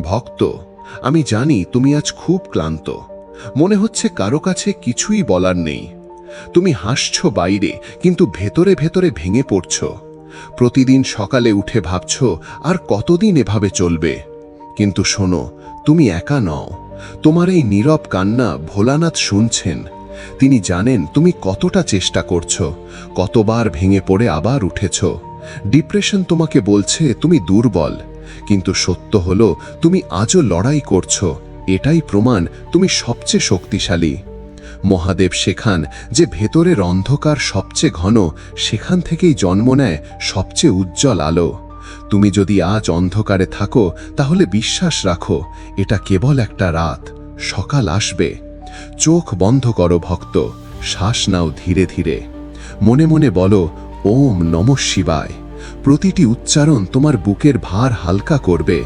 ভক্ত, আমি জানি তুমি আজ খুব ক্লান্ত। মনে হচ্ছে কারও কাছে কিছুই বলার নেই। তুমি হাসছ বাইরে, কিন্তু ভেতরে ভেতরে ভেঙে পড়ছ। প্রতিদিন সকালে উঠে ভাবছ, আর কতদিন এভাবে চলবে? কিন্তু শোনো, তুমি একা নও। তোমার এই নীরব কান্না ভোলানাথ শুনছেন। তিনি জানেন তুমি কতটা চেষ্টা করছ, কতবার ভেঙে পড়ে আবার উঠেছ। ডিপ্রেশন তোমাকে বলছে, তুমি দুর্বল। কিন্তু সত্য হলো, তুমি আজও লড়াই করছ। এটাই প্রমাণ তুমি সবচেয়ে শক্তিশালী। মহাদেব শেখান যে ভেতরের অন্ধকার সবচেয়ে ঘন, সেখান থেকেই জন্ম নেয় সবচেয়ে উজ্জ্বল আলো। তুমি যদি আজ অন্ধকারে থাকো, তাহলে বিশ্বাস রাখো, এটা কেবল একটা রাত, সকাল আসবে। চোখ বন্ধ করো ভক্ত, শ্বাস নাও ধীরে ধীরে। মনে মনে বলো, ওম নম শিবায়। প্রতিটি উচ্চারণ তোমার বুকের ভার হালকা করবে।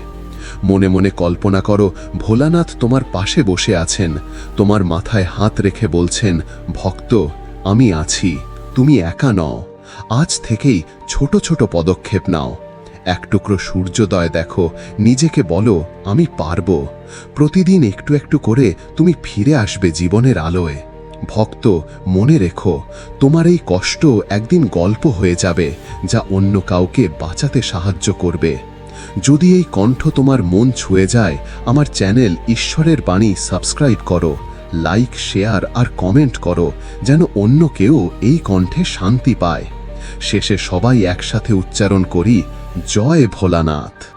মনে মনে কল্পনা করো, ভোলানাথ তোমার পাশে বসে আছেন। তোমার মাথায় হাত রেখে বলছেন, ভক্ত, আমি আছি, তুমি একা নও। আজ থেকেই ছোট ছোট পদক্ষেপ নাও। এক টুকরো সূর্যোদয় দেখো, নিজেকে বলো, আমি পারব। প্রতিদিন একটু একটু করে তুমি ফিরে আসবে জীবনের আলোয়। ভক্ত, মনে রেখো, তোমার এই কষ্ট একদিন গল্প হয়ে যাবে, যা অন্য কাউকে বাঁচাতে সাহায্য করবে। যদি এই কণ্ঠ তোমার মন ছুঁয়ে যায়, আমার চ্যানেল ঈশ্বরের বাণী সাবস্ক্রাইব করো, লাইক, শেয়ার আর কমেন্ট করো, যেন অন্য কেউ এই কণ্ঠে শান্তি পায়। শেষে সবাই একসাথে উচ্চারণ করি, জয় ভোলানাথ।